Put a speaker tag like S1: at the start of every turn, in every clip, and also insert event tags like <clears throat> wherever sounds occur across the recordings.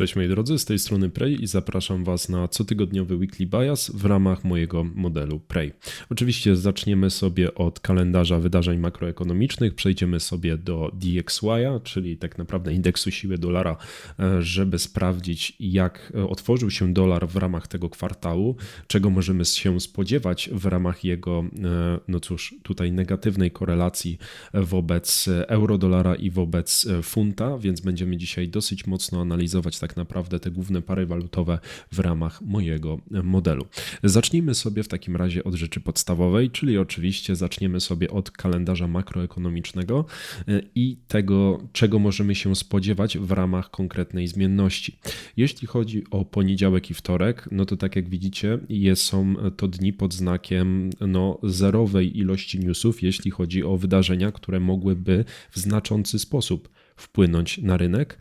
S1: Cześć moi drodzy, z tej strony Prey i zapraszam Was na cotygodniowy Weekly Bias w ramach mojego modelu Prey. Oczywiście zaczniemy sobie od kalendarza wydarzeń makroekonomicznych, przejdziemy sobie do DXY, czyli tak naprawdę indeksu siły dolara, e, żeby sprawdzić jak e, otworzył się dolar w ramach tego kwartału, czego możemy się spodziewać w ramach jego, e, no cóż, tutaj negatywnej korelacji wobec euro-dolara i wobec funta, więc będziemy dzisiaj dosyć mocno analizować tak naprawdę te główne pary walutowe w ramach mojego modelu. Zacznijmy sobie w takim razie od rzeczy podstawowej, czyli oczywiście zaczniemy sobie od kalendarza makroekonomicznego e, i tego, czego możemy się spodziewać w ramach konkretnej zmienności. Jeśli chodzi o poniedziałek i wtorek, no to tak jak widzicie, są to dni pod znakiem no, zerowej ilości newsów, jeśli chodzi o wydarzenia, które mogłyby w znaczący sposób wpłynąć na rynek,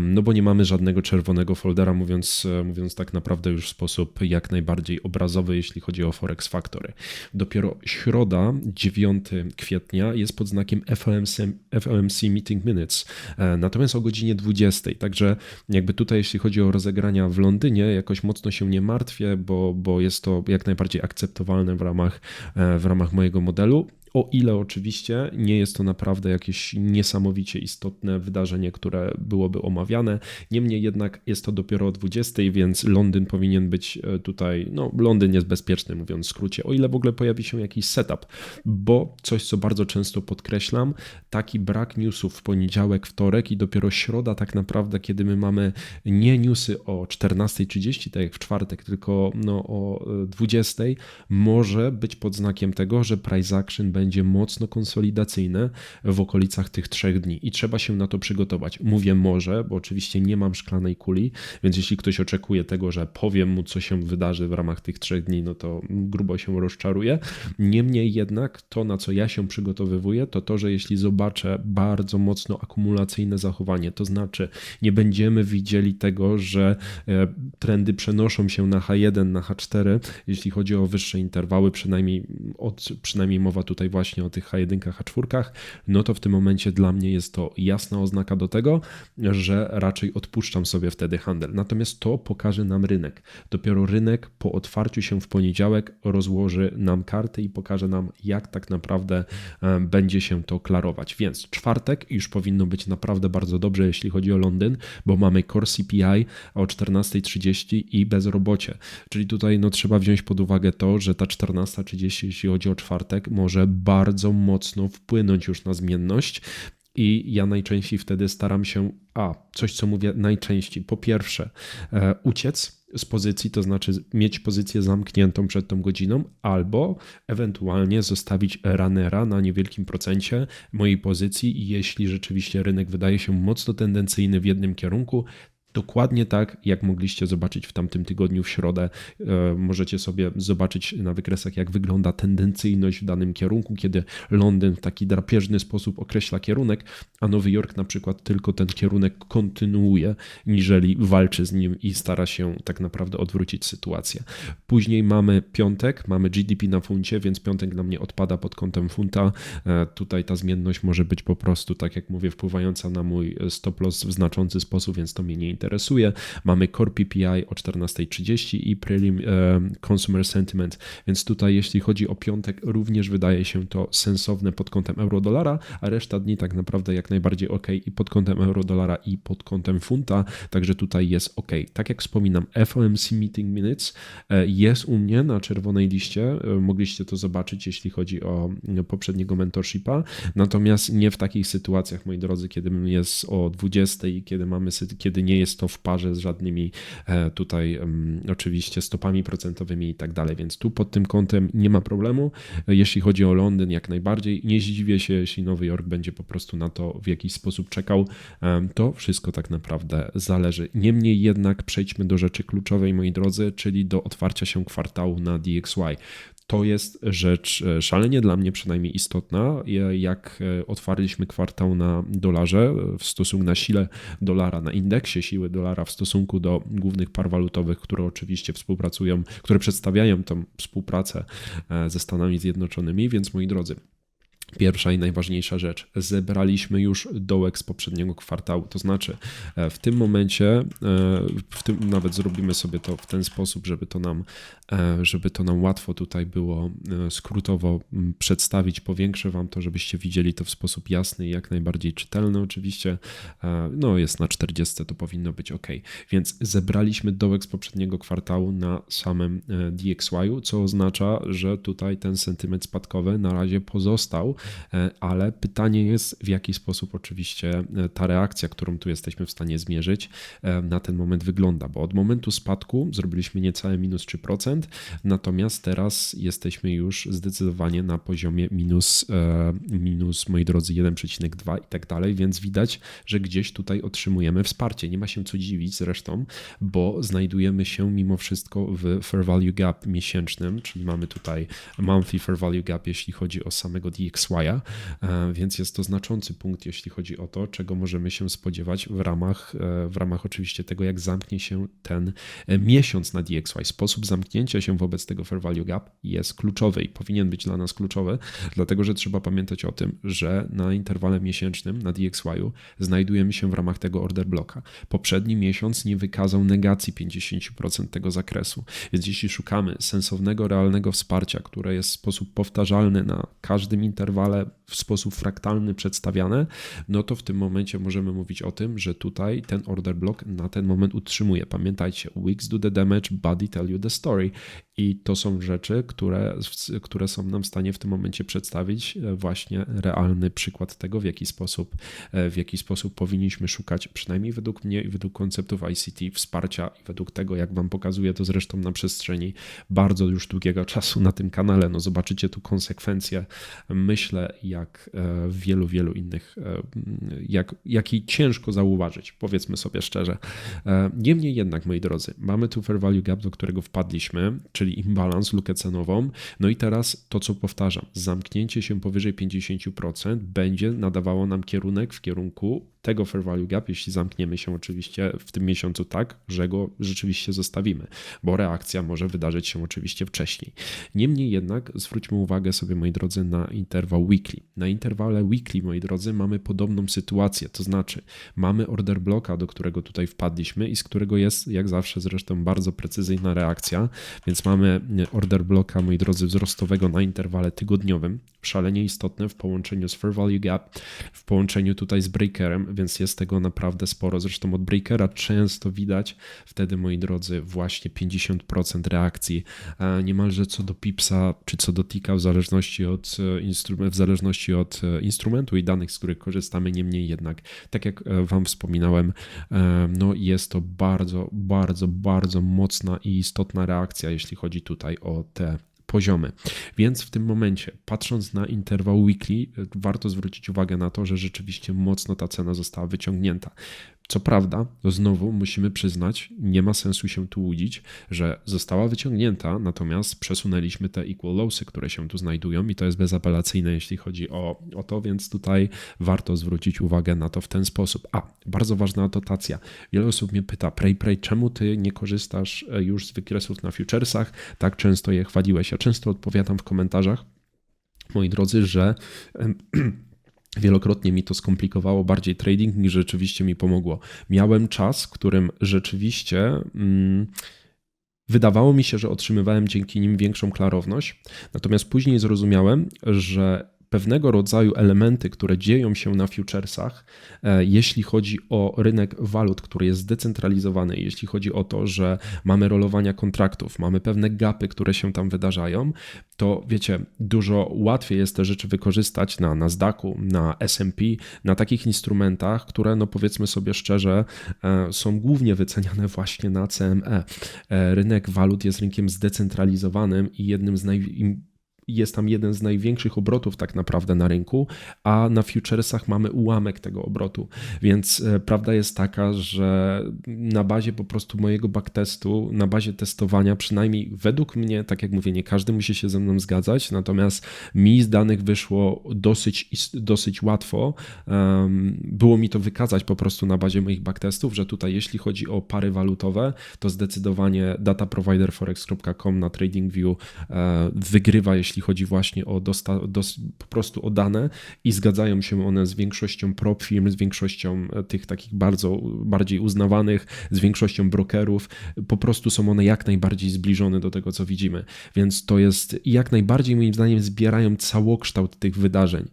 S1: no bo nie mamy żadnego czerwonego foldera, mówiąc, e, mówiąc tak naprawdę już w sposób jak najbardziej obrazowy, jeśli chodzi o Forex Factory. Dopiero środa, 9 kwietnia jest pod znakiem FOMC, FOMC Meeting Minutes, e, natomiast o godzinie 20. Także jakby tutaj, jeśli chodzi o rozegrania w Londynie, jakoś mocno się nie martwię, bo, bo jest to jak najbardziej akceptowalne w ramach, e, w ramach mojego modelu. O ile oczywiście nie jest to naprawdę jakieś niesamowicie istotne wydarzenie, które byłoby omawiane. Niemniej jednak jest to dopiero o 20, więc Londyn powinien być e, tutaj, no Londyn jest bezpieczny, mówiąc w skrócie, o ile w ogóle pojawi się jakiś setup, bo coś, co bardzo często podkreślam, taki brak newsów w poniedziałek, wtorek i dopiero środa tak naprawdę, kiedy my mamy nie newsy o 14.30, tak jak w czwartek, tylko no o 20, e, może być pod znakiem tego, że price action będzie będzie mocno konsolidacyjne w okolicach tych trzech dni i trzeba się na to przygotować. Mówię może, bo oczywiście nie mam szklanej kuli, więc jeśli ktoś oczekuje tego, że powiem mu, co się wydarzy w ramach tych trzech dni, no to grubo się rozczaruje. Niemniej jednak to, na co ja się przygotowywuję, to to, że jeśli zobaczę bardzo mocno akumulacyjne zachowanie, to znaczy nie będziemy widzieli tego, że e, trendy przenoszą się na H1, na H4, jeśli chodzi o wyższe interwały, przynajmniej, od, przynajmniej mowa tutaj właśnie o tych H1, H4, no to w tym momencie dla mnie jest to jasna oznaka do tego, że raczej odpuszczam sobie wtedy handel. Natomiast to pokaże nam rynek. Dopiero rynek po otwarciu się w poniedziałek rozłoży nam karty i pokaże nam, jak tak naprawdę e, będzie się to klarować. Więc czwartek już powinno być naprawdę bardzo dobrze, jeśli chodzi o Londyn, bo mamy core CPI o 14.30 i bezrobocie. Czyli tutaj no, trzeba wziąć pod uwagę to, że ta 14.30, jeśli chodzi o czwartek, może bardzo mocno wpłynąć już na zmienność. I ja najczęściej wtedy staram się, a coś co mówię najczęściej, po pierwsze, e, uciec z pozycji, to znaczy mieć pozycję zamkniętą przed tą godziną, albo ewentualnie zostawić runnera na niewielkim procencie mojej pozycji, jeśli rzeczywiście rynek wydaje się mocno tendencyjny w jednym kierunku, Dokładnie tak, jak mogliście zobaczyć w tamtym tygodniu w środę. E, możecie sobie zobaczyć na wykresach, jak wygląda tendencyjność w danym kierunku, kiedy Londyn w taki drapieżny sposób określa kierunek, a Nowy Jork na przykład tylko ten kierunek kontynuuje, niżeli walczy z nim i stara się tak naprawdę odwrócić sytuację. Później mamy piątek, mamy GDP na funcie, więc piątek dla mnie odpada pod kątem funta. E, tutaj ta zmienność może być po prostu, tak jak mówię, wpływająca na mój stop loss w znaczący sposób, więc to mnie nie interesuje. Mamy Core PPI o 14.30 i Prelim e, Consumer Sentiment, więc tutaj jeśli chodzi o piątek również wydaje się to sensowne pod kątem euro-dolara, a reszta dni tak naprawdę jak najbardziej ok i pod kątem euro-dolara i pod kątem funta, także tutaj jest ok. Tak jak wspominam, FOMC Meeting Minutes e, jest u mnie na czerwonej liście, e, mogliście to zobaczyć jeśli chodzi o poprzedniego mentorshipa, natomiast nie w takich sytuacjach, moi drodzy, kiedy jest o 20 i kiedy mamy, kiedy nie jest jest to w parze z żadnymi e, tutaj oczywiście stopami procentowymi i tak dalej, więc tu pod tym kątem nie ma problemu. Jeśli chodzi o Londyn, jak najbardziej. Nie zdziwię się, jeśli Nowy Jork będzie po prostu na to w jakiś sposób czekał. To wszystko tak naprawdę zależy. Niemniej jednak przejdźmy do rzeczy kluczowej, moi drodzy, czyli do otwarcia się kwartału na DXY to jest rzecz e, szalenie dla mnie przynajmniej istotna. Jak e, otwarliśmy kwartał na dolarze w stosunku na sile dolara, na indeksie siły dolara w stosunku do głównych par walutowych, które oczywiście współpracują, które przedstawiają tą współpracę e, ze Stanami Zjednoczonymi, więc moi drodzy, Pierwsza i najważniejsza rzecz. Zebraliśmy już dołek z poprzedniego kwartału. To znaczy, e, w tym momencie, e, w tym nawet zrobimy sobie to w ten sposób, żeby to nam, e, żeby to nam łatwo tutaj było skrótowo przedstawić. Powiększę Wam to, żebyście widzieli to w sposób jasny i jak najbardziej czytelny. Oczywiście, no jest na 40, to powinno być ok. Więc zebraliśmy dołek z poprzedniego kwartału na samym DXY, co oznacza, że tutaj ten sentyment spadkowy na razie pozostał ale pytanie jest, w jaki sposób oczywiście e, ta reakcja, którą tu jesteśmy w stanie zmierzyć, e, na ten moment wygląda, bo od momentu spadku zrobiliśmy niecałe minus 3%, natomiast teraz jesteśmy już zdecydowanie na poziomie minus, minus moi drodzy, 1,2 i tak dalej, więc widać, że gdzieś tutaj otrzymujemy wsparcie. Nie ma się co dziwić zresztą, bo znajdujemy się mimo wszystko w Fair Value Gap miesięcznym, czyli mamy tutaj monthly Fair Value Gap, jeśli chodzi o samego DXY, E, więc jest to znaczący punkt, jeśli chodzi o to, czego możemy się spodziewać w ramach, e, w ramach oczywiście tego, jak zamknie się ten e, miesiąc na DXY. Sposób zamknięcia się wobec tego Fair Value Gap jest kluczowy i powinien być dla nas kluczowy, dlatego że trzeba pamiętać o tym, że na interwale miesięcznym na DXY znajdujemy się w ramach tego order bloka. Poprzedni miesiąc nie wykazał negacji 50% tego zakresu, więc jeśli szukamy sensownego, realnego wsparcia, które jest w sposób powtarzalny na każdym interwale, ale w sposób fraktalny przedstawiane, no to w tym momencie możemy mówić o tym, że tutaj ten order block na ten moment utrzymuje. Pamiętajcie, weeks do the damage, body tell you the story. I to są rzeczy, które, które są nam w stanie w tym momencie przedstawić e, właśnie realny przykład tego, w jaki sposób, e, w jaki sposób powinniśmy szukać, przynajmniej według mnie i według konceptów ICT, wsparcia i według tego, jak Wam pokazuję to zresztą na przestrzeni bardzo już długiego czasu na tym kanale. No zobaczycie tu konsekwencje, myślę, jak e, w wielu, wielu innych, jak, jaki ciężko zauważyć, powiedzmy sobie szczerze. Niemniej jednak, moi drodzy, mamy tu fair value gap, do którego wpadliśmy, czyli imbalans, lukę cenową. No i teraz to, co powtarzam, zamknięcie się powyżej 50% będzie nadawało nam kierunek w kierunku tego fair value gap, jeśli zamkniemy się oczywiście w tym miesiącu tak, że go rzeczywiście zostawimy, bo reakcja może wydarzyć się oczywiście wcześniej. Niemniej jednak zwróćmy uwagę sobie, moi drodzy, na interwał weekly. Na interwale weekly, moi drodzy, mamy podobną sytuację, to znaczy mamy order bloka, do którego tutaj wpadliśmy i z którego jest, jak zawsze zresztą, bardzo precyzyjna reakcja, więc mamy order bloka, moi drodzy, wzrostowego na interwale tygodniowym, szalenie istotne w połączeniu z fair value gap, w połączeniu tutaj z breakerem, więc jest tego naprawdę sporo. Zresztą od breakera często widać wtedy, moi drodzy, właśnie 50% reakcji, niemalże co do pipsa czy co do tika, w zależności od, e, w zależności od e, instrumentu i danych, z których korzystamy. Niemniej jednak, tak jak e, Wam wspominałem, no jest to bardzo, bardzo, bardzo mocna i istotna reakcja, jeśli chodzi tutaj o te poziomy. Więc w tym momencie, patrząc na interwał weekly, warto zwrócić uwagę na to, że rzeczywiście mocno ta cena została wyciągnięta. Co prawda, znowu musimy przyznać, nie ma sensu się tu łudzić, że została wyciągnięta, natomiast przesunęliśmy te equal lowsy, które się tu znajdują i to jest bezapelacyjne, jeśli chodzi o, o to, więc tutaj warto zwrócić uwagę na to w ten sposób. A, bardzo ważna dotacja. Wiele osób mnie pyta, Pray, Pray, czemu ty nie korzystasz e, już z wykresów na futuresach? Tak często je chwaliłeś. Ja często odpowiadam w komentarzach, moi drodzy, że <clears throat> Wielokrotnie mi to skomplikowało bardziej trading niż rzeczywiście mi pomogło. Miałem czas, w którym rzeczywiście. Mm, wydawało mi się, że otrzymywałem dzięki nim większą klarowność, natomiast później zrozumiałem, że pewnego rodzaju elementy, które dzieją się na futuresach, e, jeśli chodzi o rynek walut, który jest zdecentralizowany, jeśli chodzi o to, że mamy rolowania kontraktów, mamy pewne gapy, które się tam wydarzają, to wiecie, dużo łatwiej jest te rzeczy wykorzystać na Nasdaqu, na S&P, na takich instrumentach, które no powiedzmy sobie szczerze e, są głównie wyceniane właśnie na CME. E, rynek walut jest rynkiem zdecentralizowanym i jednym z naj jest tam jeden z największych obrotów tak naprawdę na rynku, a na futuresach mamy ułamek tego obrotu. Więc e, prawda jest taka, że na bazie po prostu mojego backtestu, na bazie testowania, przynajmniej według mnie, tak jak mówię, nie każdy musi się ze mną zgadzać, natomiast mi z danych wyszło dosyć, dosyć łatwo. Było mi to wykazać po prostu na bazie moich backtestów, że tutaj jeśli chodzi o pary walutowe, to zdecydowanie dataproviderforex.com na TradingView e, wygrywa, jeśli jeśli chodzi właśnie o dosta, dos, po prostu o dane i zgadzają się one z większością prop firm, z większością e, tych takich bardzo bardziej uznawanych, z większością brokerów. Po prostu są one jak najbardziej zbliżone do tego, co widzimy. Więc to jest jak najbardziej moim zdaniem zbierają całokształt tych wydarzeń.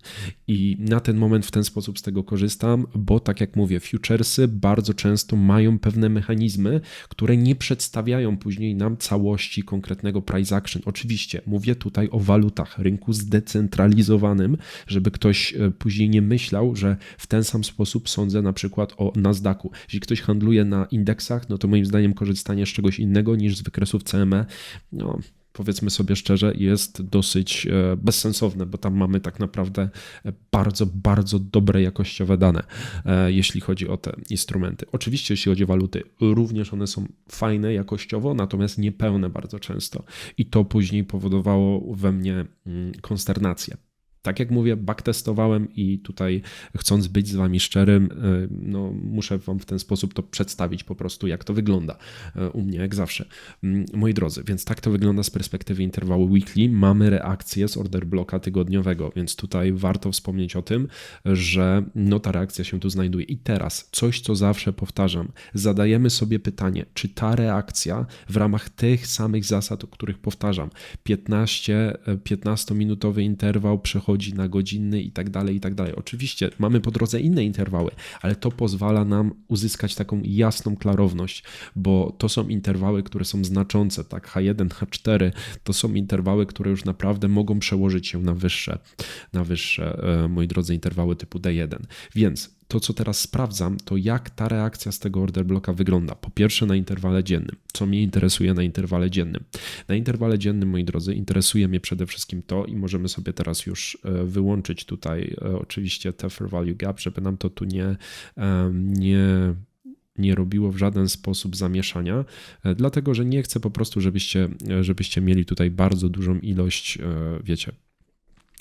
S1: I na ten moment w ten sposób z tego korzystam, bo tak jak mówię, futuresy bardzo często mają pewne mechanizmy, które nie przedstawiają później nam całości konkretnego price action. Oczywiście mówię tutaj o walutach, rynku zdecentralizowanym, żeby ktoś e, później nie myślał, że w ten sam sposób sądzę na przykład o Nasdaqu. Jeśli ktoś handluje na indeksach, no to moim zdaniem korzystanie z czegoś innego niż z wykresów CME, no powiedzmy sobie szczerze, jest dosyć e, bezsensowne, bo tam mamy tak naprawdę e, bardzo, bardzo dobre jakościowe dane, e, jeśli chodzi o te instrumenty. Oczywiście, jeśli chodzi o waluty, również one są fajne jakościowo, natomiast niepełne bardzo często. I to później powodowało we mnie mm, konsternację tak jak mówię, backtestowałem i tutaj chcąc być z wami szczerym, y, no, muszę wam w ten sposób to przedstawić po prostu, jak to wygląda y, u mnie, jak zawsze. Mm, moi drodzy, więc tak to wygląda z perspektywy interwału weekly. Mamy reakcję z order bloka tygodniowego, więc tutaj warto wspomnieć o tym, że no, ta reakcja się tu znajduje. I teraz coś, co zawsze powtarzam, zadajemy sobie pytanie, czy ta reakcja w ramach tych samych zasad, o których powtarzam, 15, 15-minutowy interwał przechodzi na godzinny i tak dalej, i tak dalej. Oczywiście mamy po drodze inne interwały, ale to pozwala nam uzyskać taką jasną klarowność, bo to są interwały, które są znaczące, tak H1, H4 to są interwały, które już naprawdę mogą przełożyć się na wyższe, na wyższe, e, moi drodzy, interwały typu D1. Więc to, co teraz sprawdzam, to jak ta reakcja z tego order bloka wygląda. Po pierwsze na interwale dziennym. Co mnie interesuje na interwale dziennym? Na interwale dziennym, moi drodzy, interesuje mnie przede wszystkim to i możemy sobie teraz już e, wyłączyć tutaj e, oczywiście te fair value gap, żeby nam to tu nie, nie nie robiło w żaden sposób zamieszania, e, dlatego że nie chcę po prostu, żebyście, żebyście mieli tutaj bardzo dużą ilość, wiecie,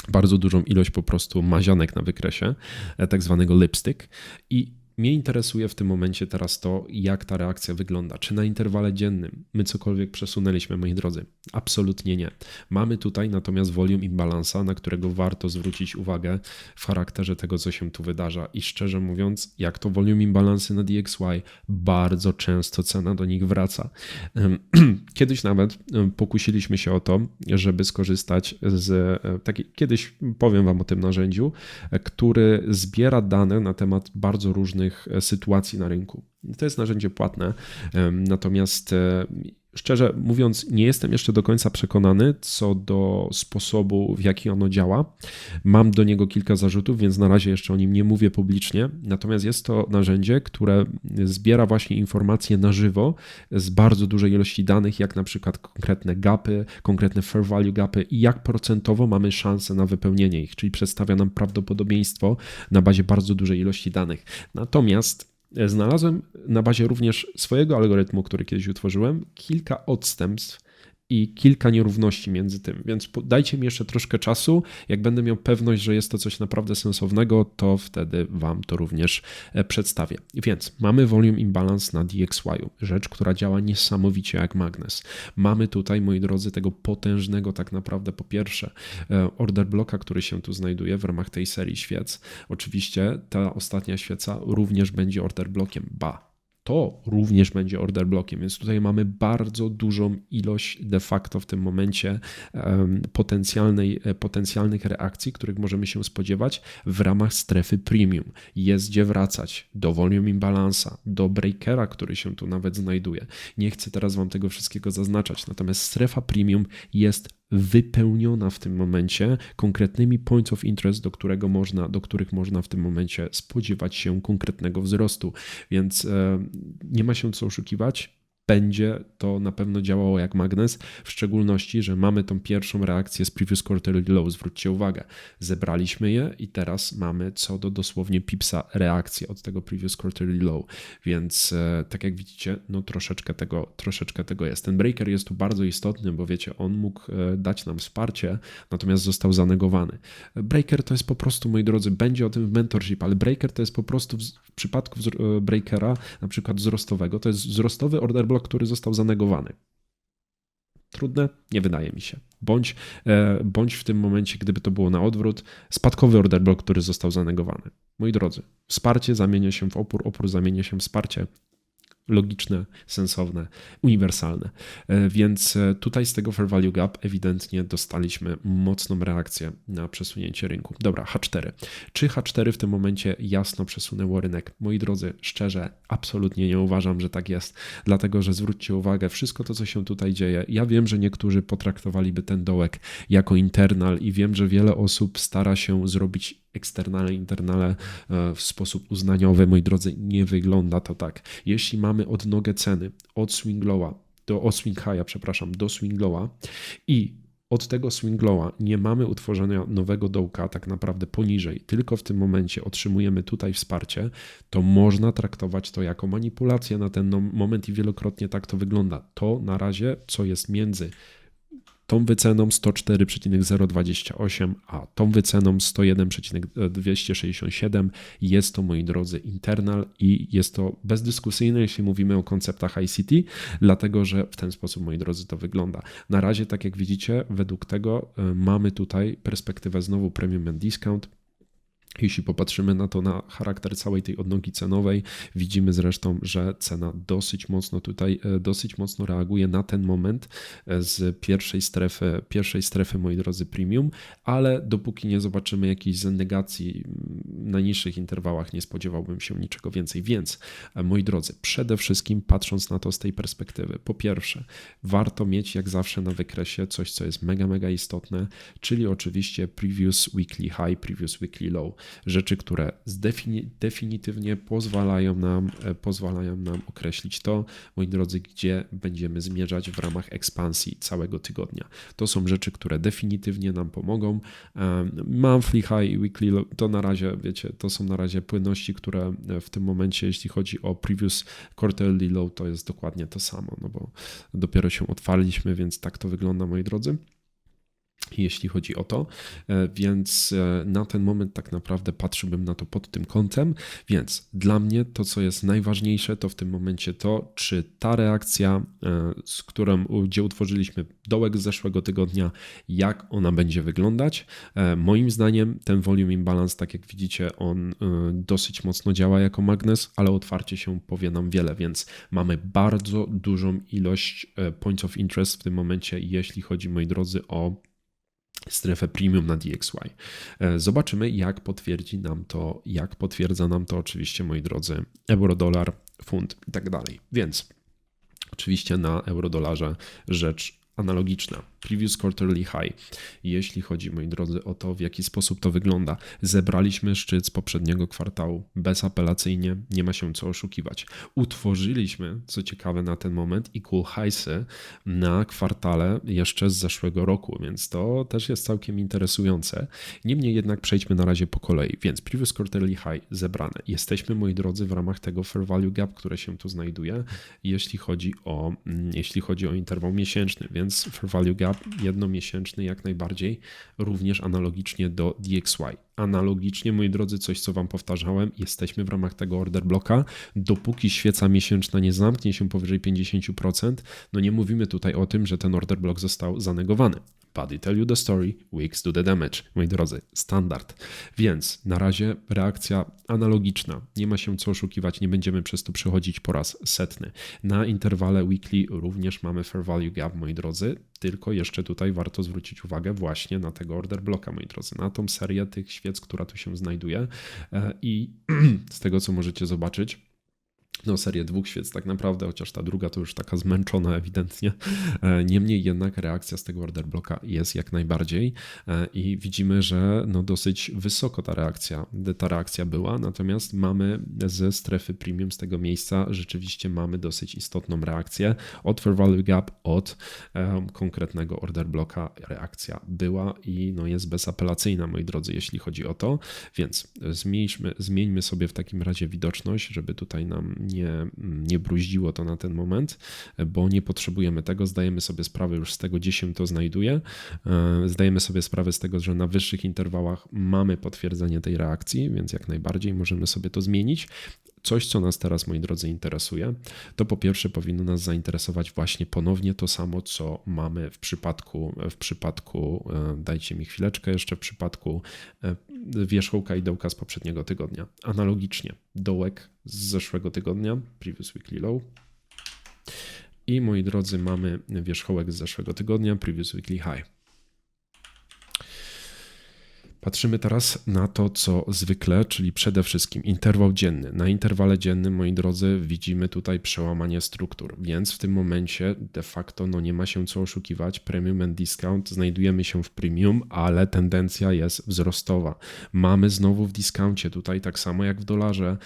S1: bardzo dużą ilość po prostu mazianek na wykresie, e, tak zwanego lipstick. I mnie interesuje w tym momencie teraz to, jak ta reakcja wygląda. Czy na interwale dziennym my cokolwiek przesunęliśmy, moi drodzy? Absolutnie nie. Mamy tutaj natomiast volume imbalansa, na którego warto zwrócić uwagę w charakterze tego, co się tu wydarza. I szczerze mówiąc, jak to volume imbalansy na DXY, bardzo często cena do nich wraca. <clears throat> Kiedyś nawet pokusiliśmy się o to, żeby skorzystać z e, takiej, kiedyś powiem Wam o tym narzędziu, e, który zbiera dane na temat bardzo różnych różnych e, sytuacji na rynku. To jest narzędzie płatne, natomiast e, Szczerze mówiąc, nie jestem jeszcze do końca przekonany co do sposobu, w jaki ono działa. Mam do niego kilka zarzutów, więc na razie jeszcze o nim nie mówię publicznie. Natomiast jest to narzędzie, które zbiera właśnie informacje na żywo z bardzo dużej ilości danych, jak na przykład konkretne gapy, konkretne fair value gapy i jak procentowo mamy szansę na wypełnienie ich, czyli przedstawia nam prawdopodobieństwo na bazie bardzo dużej ilości danych. Natomiast Znalazłem na bazie również swojego algorytmu, który kiedyś utworzyłem, kilka odstępstw i kilka nierówności między tym, więc dajcie mi jeszcze troszkę czasu. Jak będę miał pewność, że jest to coś naprawdę sensownego, to wtedy Wam to również e, przedstawię. Więc mamy volume imbalance na DXY, rzecz, która działa niesamowicie jak magnes. Mamy tutaj, moi drodzy, tego potężnego tak naprawdę po pierwsze e, order bloka, który się tu znajduje w ramach tej serii świec. Oczywiście ta ostatnia świeca również będzie order blokiem, ba, to również będzie order blokiem, więc tutaj mamy bardzo dużą ilość de facto w tym momencie potencjalnej, e, potencjalnych reakcji, których możemy się spodziewać w ramach strefy premium. Jest gdzie wracać do volume imbalansa, do breakera, który się tu nawet znajduje. Nie chcę teraz Wam tego wszystkiego zaznaczać, natomiast strefa premium jest wypełniona w tym momencie konkretnymi points of interest, do, którego można, do których można w tym momencie spodziewać się konkretnego wzrostu. Więc e, nie ma się co oszukiwać będzie to na pewno działało jak magnes, w szczególności, że mamy tą pierwszą reakcję z previous quarterly low. Zwróćcie uwagę, zebraliśmy je i teraz mamy co do dosłownie pipsa reakcję od tego previous quarterly low, więc e, tak jak widzicie, no troszeczkę tego, troszeczkę tego jest. Ten breaker jest tu bardzo istotny, bo wiecie, on mógł e, dać nam wsparcie, natomiast został zanegowany. Breaker to jest po prostu, moi drodzy, będzie o tym w mentorship, ale breaker to jest po prostu w, w przypadku e, breakera, na przykład wzrostowego, to jest wzrostowy order block, który został zanegowany. Trudne? Nie wydaje mi się. Bądź, e, bądź w tym momencie, gdyby to było na odwrót, spadkowy order block, który został zanegowany. Moi drodzy, wsparcie zamienia się w opór, opór zamienia się w wsparcie logiczne, sensowne, uniwersalne. E, więc e, tutaj z tego Fair Value Gap ewidentnie dostaliśmy mocną reakcję na przesunięcie rynku. Dobra, H4. Czy H4 w tym momencie jasno przesunęło rynek? Moi drodzy, szczerze, absolutnie nie uważam, że tak jest, dlatego że zwróćcie uwagę, wszystko to, co się tutaj dzieje, ja wiem, że niektórzy potraktowaliby ten dołek jako internal i wiem, że wiele osób stara się zrobić eksternale, internale e, w sposób uznaniowy. Moi drodzy, nie wygląda to tak. Jeśli mamy odnogę ceny od swing lowa do od swing high'a, przepraszam, do swing lowa i od tego swing lowa nie mamy utworzenia nowego dołka tak naprawdę poniżej, tylko w tym momencie otrzymujemy tutaj wsparcie, to można traktować to jako manipulację na ten moment i wielokrotnie tak to wygląda. To na razie, co jest między tą wyceną 104,028, a tą wyceną 101,267 jest to, moi drodzy, internal i jest to bezdyskusyjne, jeśli mówimy o konceptach ICT, dlatego że w ten sposób, moi drodzy, to wygląda. Na razie, tak jak widzicie, według tego e, mamy tutaj perspektywę znowu premium and discount, jeśli popatrzymy na to, na charakter całej tej odnogi cenowej, widzimy zresztą, że cena dosyć mocno tutaj, e, dosyć mocno reaguje na ten moment e, z pierwszej strefy, pierwszej strefy, moi drodzy, premium, ale dopóki nie zobaczymy jakiejś negacji na niższych interwałach, nie spodziewałbym się niczego więcej. Więc, e, moi drodzy, przede wszystkim patrząc na to z tej perspektywy, po pierwsze, warto mieć jak zawsze na wykresie coś, co jest mega, mega istotne, czyli oczywiście previous weekly high, previous weekly low rzeczy, które definitywnie pozwalają nam, e, pozwalają nam określić to, moi drodzy, gdzie będziemy zmierzać w ramach ekspansji całego tygodnia. To są rzeczy, które definitywnie nam pomogą. Monthly high i weekly low, to na razie, wiecie, to są na razie płynności, które w tym momencie, jeśli chodzi o previous quarterly low, to jest dokładnie to samo, no bo dopiero się otwarliśmy, więc tak to wygląda, moi drodzy jeśli chodzi o to, e, więc e, na ten moment tak naprawdę patrzyłbym na to pod tym kątem, więc dla mnie to, co jest najważniejsze, to w tym momencie to, czy ta reakcja, e, z którą, gdzie utworzyliśmy dołek z zeszłego tygodnia, jak ona będzie wyglądać. Moim zdaniem ten volume imbalance, tak jak widzicie, on dosyć mocno działa jako magnes, ale otwarcie się powie nam wiele, więc mamy bardzo dużą ilość points of interest w tym momencie, jeśli chodzi, moi drodzy, o strefę premium na DXY. E, zobaczymy, jak potwierdzi nam to, jak potwierdza nam to oczywiście, moi drodzy, euro, dolar, funt i tak dalej. Więc oczywiście na euro-dolarze rzecz analogiczna previous quarterly high. Jeśli chodzi, moi drodzy, o to, w jaki sposób to wygląda, zebraliśmy szczyt z poprzedniego kwartału bezapelacyjnie, nie ma się co oszukiwać. Utworzyliśmy, co ciekawe na ten moment, cool highsy na kwartale jeszcze z zeszłego roku, więc to też jest całkiem interesujące. Niemniej jednak przejdźmy na razie po kolei. Więc previous quarterly high zebrane. Jesteśmy, moi drodzy, w ramach tego fair value gap, które się tu znajduje, jeśli chodzi o, mm, jeśli chodzi o interwał miesięczny, więc fair value gap jednomiesięczny jak najbardziej, również analogicznie do DXY. Analogicznie, moi drodzy, coś co Wam powtarzałem, jesteśmy w ramach tego order bloka. Dopóki świeca miesięczna nie zamknie się powyżej 50%, no nie mówimy tutaj o tym, że ten order block został zanegowany. Buddy tell you the story, weeks do the damage. Moi drodzy, standard. Więc na razie reakcja analogiczna. Nie ma się co oszukiwać, nie będziemy przez to przechodzić po raz setny. Na interwale weekly również mamy fair value gap, moi drodzy, tylko jeszcze tutaj warto zwrócić uwagę właśnie na tego order bloka, moi drodzy, na tą serię tych świec, która tu się znajduje e, i <clears throat> z tego, co możecie zobaczyć, no, serię dwóch świec tak naprawdę, chociaż ta druga to już taka zmęczona ewidentnie. E, niemniej jednak reakcja z tego order bloka jest jak najbardziej e, i widzimy, że no dosyć wysoko ta reakcja, ta reakcja była, natomiast mamy ze strefy premium, z tego miejsca rzeczywiście mamy dosyć istotną reakcję. Od Fair Value Gap, od um, konkretnego order bloka reakcja była i no jest bezapelacyjna, moi drodzy, jeśli chodzi o to, więc zmieńmy, zmieńmy sobie w takim razie widoczność, żeby tutaj nam nie, nie bruździło to na ten moment, bo nie potrzebujemy tego. Zdajemy sobie sprawę już z tego, gdzie się to znajduje. Zdajemy sobie sprawę z tego, że na wyższych interwałach mamy potwierdzenie tej reakcji, więc jak najbardziej możemy sobie to zmienić. Coś, co nas teraz, moi drodzy, interesuje, to po pierwsze powinno nas zainteresować właśnie ponownie to samo, co mamy w przypadku, w przypadku, e, dajcie mi chwileczkę jeszcze, w przypadku e, wierzchołka i dołka z poprzedniego tygodnia. Analogicznie, dołek z zeszłego tygodnia, previous weekly low, i moi drodzy, mamy wierzchołek z zeszłego tygodnia, previous weekly high. Patrzymy teraz na to, co zwykle, czyli przede wszystkim interwał dzienny. Na interwale dziennym, moi drodzy, widzimy tutaj przełamanie struktur, więc w tym momencie de facto no nie ma się co oszukiwać. Premium and discount znajdujemy się w premium, ale tendencja jest wzrostowa. Mamy znowu w discouncie tutaj tak samo jak w dolarze,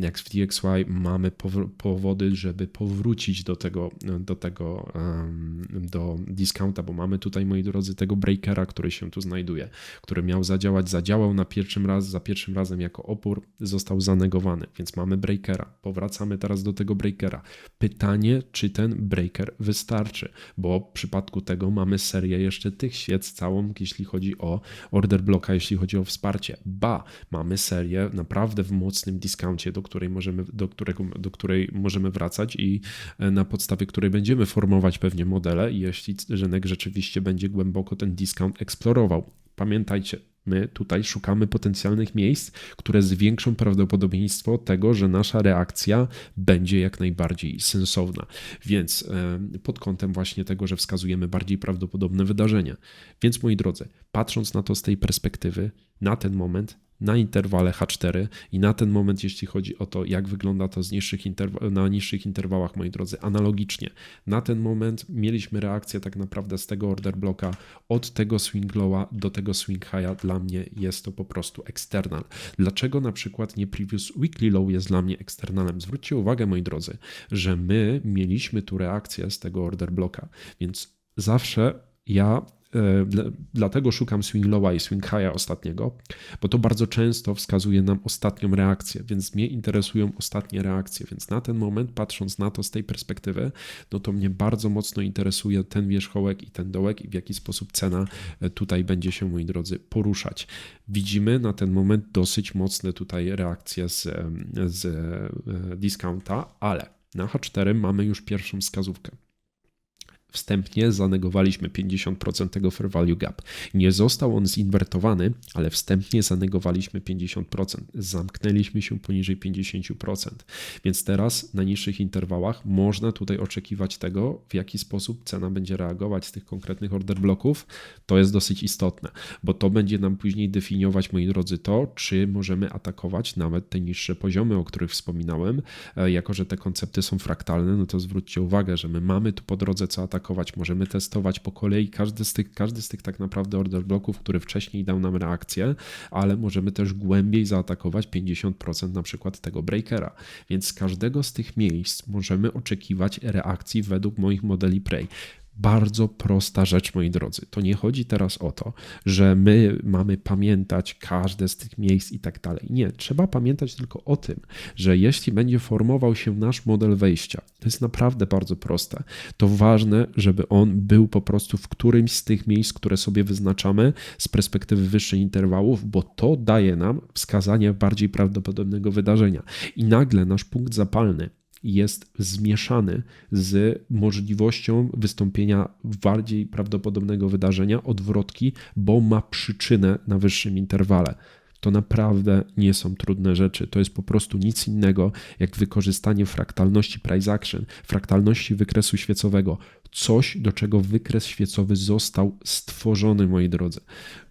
S1: jak w DXY, mamy powody, żeby powrócić do tego, do tego, do discounta, bo mamy tutaj, moi drodzy, tego breakera, który się tu znajduje, który miał zadziałać, zadziałał na pierwszym raz, za pierwszym razem jako opór, został zanegowany, więc mamy breakera. Powracamy teraz do tego breakera. Pytanie, czy ten breaker wystarczy, bo w przypadku tego mamy serię jeszcze tych świec całą, jeśli chodzi o order bloka, jeśli chodzi o wsparcie. Ba, mamy serię naprawdę w mocnym discouncie, do której możemy, do którego, do której możemy wracać i e, na podstawie której będziemy formować pewnie modele, jeśli rynek rzeczywiście będzie głęboko ten discount eksplorował. Pamiętajcie, my tutaj szukamy potencjalnych miejsc, które zwiększą prawdopodobieństwo tego, że nasza reakcja będzie jak najbardziej sensowna. Więc pod kątem właśnie tego, że wskazujemy bardziej prawdopodobne wydarzenia. Więc moi drodzy, patrząc na to z tej perspektywy, na ten moment na interwale H4 i na ten moment, jeśli chodzi o to, jak wygląda to z niższych na niższych interwałach, moi drodzy, analogicznie. Na ten moment mieliśmy reakcję tak naprawdę z tego order bloka od tego swing lowa do tego swing high'a. Dla mnie jest to po prostu external. Dlaczego na przykład nie previous weekly low jest dla mnie externalem? Zwróćcie uwagę, moi drodzy, że my mieliśmy tu reakcję z tego order bloka, więc zawsze ja dlatego szukam swing lowa i swing high'a ostatniego, bo to bardzo często wskazuje nam ostatnią reakcję, więc mnie interesują ostatnie reakcje. Więc na ten moment, patrząc na to z tej perspektywy, no to mnie bardzo mocno interesuje ten wierzchołek i ten dołek i w jaki sposób cena e, tutaj będzie się, moi drodzy, poruszać. Widzimy na ten moment dosyć mocne tutaj reakcje z, z e, discounta, ale na H4 mamy już pierwszą wskazówkę wstępnie zanegowaliśmy 50% tego fair value gap. Nie został on zinwertowany, ale wstępnie zanegowaliśmy 50%. Zamknęliśmy się poniżej 50%. Więc teraz na niższych interwałach można tutaj oczekiwać tego, w jaki sposób cena będzie reagować z tych konkretnych order bloków. To jest dosyć istotne, bo to będzie nam później definiować, moi drodzy, to, czy możemy atakować nawet te niższe poziomy, o których wspominałem. E, jako, że te koncepty są fraktalne, no to zwróćcie uwagę, że my mamy tu po drodze co atakować atakować, możemy testować po kolei każdy z tych, każdy z tych tak naprawdę order bloków, który wcześniej dał nam reakcję, ale możemy też głębiej zaatakować 50% na przykład tego breakera. Więc z każdego z tych miejsc możemy oczekiwać reakcji według moich modeli Prey bardzo prosta rzecz, moi drodzy. To nie chodzi teraz o to, że my mamy pamiętać każde z tych miejsc i tak dalej. Nie, trzeba pamiętać tylko o tym, że jeśli będzie formował się nasz model wejścia, to jest naprawdę bardzo proste. To ważne, żeby on był po prostu w którymś z tych miejsc, które sobie wyznaczamy z perspektywy wyższych interwałów, bo to daje nam wskazanie bardziej prawdopodobnego wydarzenia. I nagle nasz punkt zapalny jest zmieszany z możliwością wystąpienia bardziej prawdopodobnego wydarzenia, odwrotki, bo ma przyczynę na wyższym interwale. To naprawdę nie są trudne rzeczy. To jest po prostu nic innego jak wykorzystanie fraktalności price action, fraktalności wykresu świecowego. Coś, do czego wykres świecowy został stworzony, moi drodzy,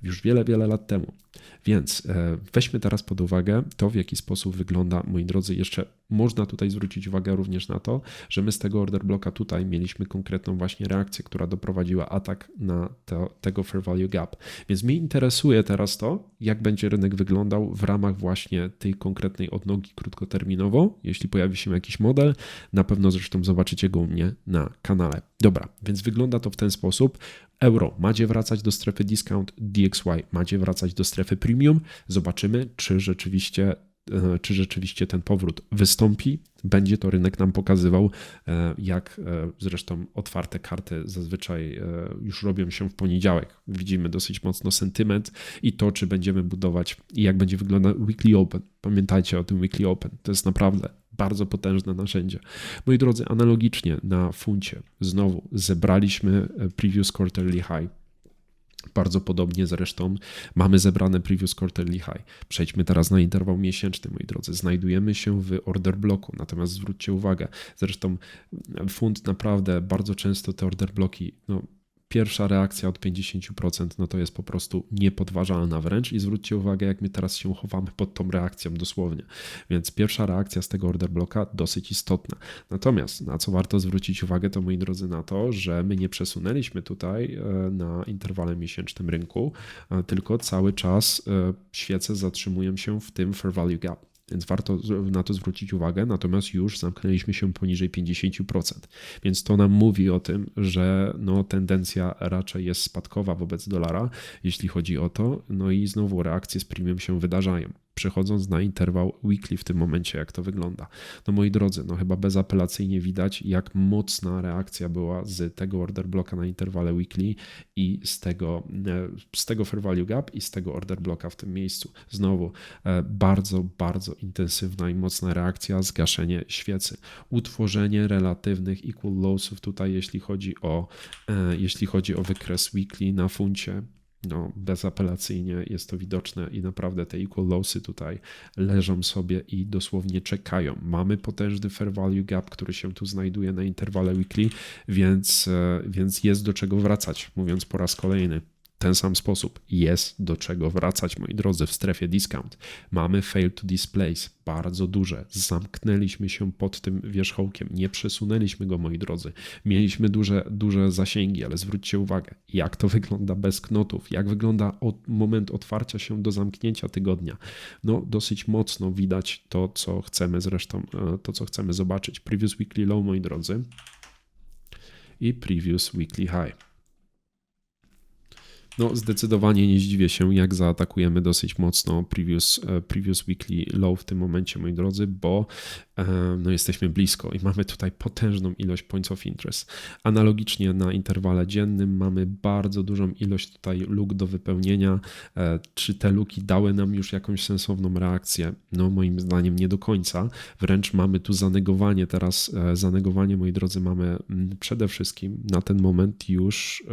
S1: już wiele, wiele lat temu. Więc e, weźmy teraz pod uwagę to, w jaki sposób wygląda, moi drodzy, jeszcze można tutaj zwrócić uwagę również na to, że my z tego order bloka tutaj mieliśmy konkretną właśnie reakcję, która doprowadziła atak na to, tego fair value gap. Więc mnie interesuje teraz to, jak będzie rynek wyglądał w ramach właśnie tej konkretnej odnogi krótkoterminowo. Jeśli pojawi się jakiś model, na pewno zresztą zobaczycie go u mnie na kanale. Dobra, więc wygląda to w ten sposób. Euro macie wracać do strefy discount, DXY macie wracać do strefy premium. Zobaczymy, czy rzeczywiście czy rzeczywiście ten powrót wystąpi. Będzie to rynek nam pokazywał, e, jak e, zresztą otwarte karty zazwyczaj już robią się w poniedziałek. Widzimy dosyć mocno sentyment i to, czy będziemy budować i jak będzie wyglądał weekly open. Pamiętajcie o tym weekly open. To jest naprawdę bardzo potężne narzędzie. Moi drodzy, analogicznie na funcie znowu zebraliśmy previous quarterly high bardzo podobnie zresztą mamy zebrane previous quarterly high. Przejdźmy teraz na interwał miesięczny, moi drodzy. Znajdujemy się w order bloku, natomiast zwróćcie uwagę, zresztą fund naprawdę bardzo często te order bloki no, pierwsza reakcja od 50%, no to jest po prostu niepodważalna wręcz i zwróćcie uwagę, jak my teraz się chowamy pod tą reakcją dosłownie. Więc pierwsza reakcja z tego order bloka dosyć istotna. Natomiast na co warto zwrócić uwagę, to moi drodzy, na to, że my nie przesunęliśmy tutaj e, na interwale miesięcznym rynku, tylko cały czas e, świece zatrzymują się w tym fair value gap więc warto na to zwrócić uwagę. Natomiast już zamknęliśmy się poniżej 50%, więc to nam mówi o tym, że no, tendencja raczej jest spadkowa wobec dolara, jeśli chodzi o to. No i znowu reakcje z premium się wydarzają przechodząc na interwał weekly w tym momencie, jak to wygląda. No moi drodzy, no chyba bezapelacyjnie widać, jak mocna reakcja była z tego order bloka na interwale weekly i z tego, e, z tego fair value gap i z tego order bloka w tym miejscu. Znowu e, bardzo, bardzo intensywna i mocna reakcja, zgaszenie świecy, utworzenie relatywnych equal lowsów tutaj, jeśli chodzi o, e, jeśli chodzi o wykres weekly na funcie, no, bezapelacyjnie jest to widoczne i naprawdę te equal losy tutaj leżą sobie i dosłownie czekają. Mamy potężny fair value gap, który się tu znajduje na interwale weekly, więc, e, więc jest do czego wracać, mówiąc po raz kolejny ten sam sposób. Jest do czego wracać, moi drodzy, w strefie discount. Mamy fail to displace, bardzo duże. Zamknęliśmy się pod tym wierzchołkiem, nie przesunęliśmy go, moi drodzy. Mieliśmy duże, duże zasięgi, ale zwróćcie uwagę, jak to wygląda bez knotów, jak wygląda od, moment otwarcia się do zamknięcia tygodnia. No, dosyć mocno widać to, co chcemy zresztą, e, to, co chcemy zobaczyć. Previous weekly low, moi drodzy, i previous weekly high. No, zdecydowanie nie zdziwię się, jak zaatakujemy dosyć mocno previous, e, previous weekly low w tym momencie, moi drodzy, bo e, no, jesteśmy blisko i mamy tutaj potężną ilość points of interest. Analogicznie na interwale dziennym mamy bardzo dużą ilość tutaj luk do wypełnienia. E, czy te luki dały nam już jakąś sensowną reakcję? No, moim zdaniem nie do końca. Wręcz mamy tu zanegowanie teraz. Zanegowanie, moi drodzy, mamy mm, przede wszystkim na ten moment już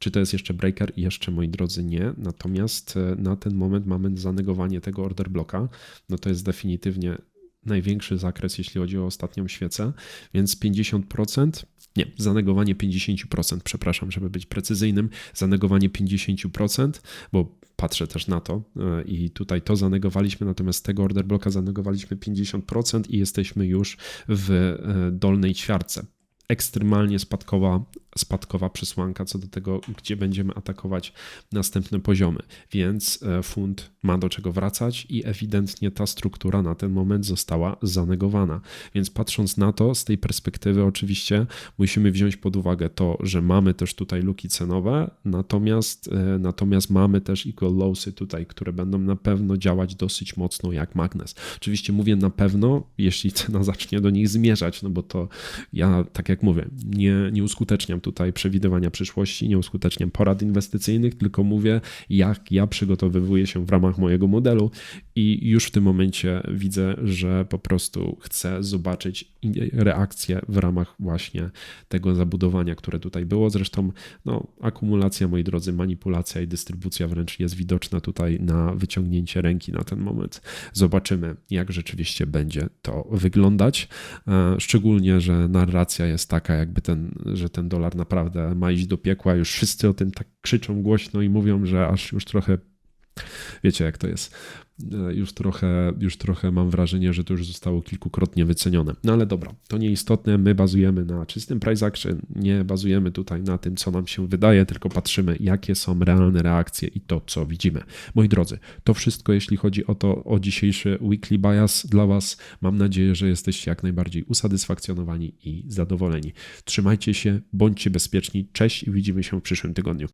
S1: czy to jest jeszcze breaker? Jeszcze, moi drodzy, nie. Natomiast e, na ten moment mamy zanegowanie tego order bloka. No to jest definitywnie największy zakres, jeśli chodzi o ostatnią świecę, więc 50%, nie, zanegowanie 50%, przepraszam, żeby być precyzyjnym, zanegowanie 50%, bo patrzę też na to e, i tutaj to zanegowaliśmy, natomiast tego order bloka zanegowaliśmy 50% i jesteśmy już w e, dolnej ćwiarce ekstremalnie spadkowa, spadkowa przesłanka co do tego, gdzie będziemy atakować następne poziomy. Więc e, fund ma do czego wracać i ewidentnie ta struktura na ten moment została zanegowana. Więc patrząc na to z tej perspektywy, oczywiście musimy wziąć pod uwagę to, że mamy też tutaj luki cenowe, natomiast, e, natomiast mamy też equal lowsy tutaj, które będą na pewno działać dosyć mocno jak magnes. Oczywiście mówię na pewno, jeśli cena <laughs> zacznie do nich zmierzać, no bo to ja, tak jak mówię, nie, nie uskuteczniam tutaj przewidywania przyszłości, nie uskuteczniam porad inwestycyjnych, tylko mówię, jak ja przygotowywuję się w ramach mojego modelu i już w tym momencie widzę, że po prostu chcę zobaczyć reakcję w ramach właśnie tego zabudowania, które tutaj było. Zresztą no, akumulacja, moi drodzy, manipulacja i dystrybucja wręcz jest widoczna tutaj na wyciągnięcie ręki na ten moment. Zobaczymy, jak rzeczywiście będzie to wyglądać. E, szczególnie, że narracja jest taka, jakby ten, że ten dolar naprawdę ma iść do piekła. Już wszyscy o tym tak krzyczą głośno i mówią, że aż już trochę Wiecie, jak to jest. E, już trochę, już trochę mam wrażenie, że to już zostało kilkukrotnie wycenione. No ale dobra, to nieistotne. My bazujemy na czystym price action, nie bazujemy tutaj na tym, co nam się wydaje, tylko patrzymy, jakie są realne reakcje i to, co widzimy. Moi drodzy, to wszystko, jeśli chodzi o to, o dzisiejszy weekly bias dla Was. Mam nadzieję, że jesteście jak najbardziej usatysfakcjonowani i zadowoleni. Trzymajcie się, bądźcie bezpieczni. Cześć i widzimy się w przyszłym tygodniu.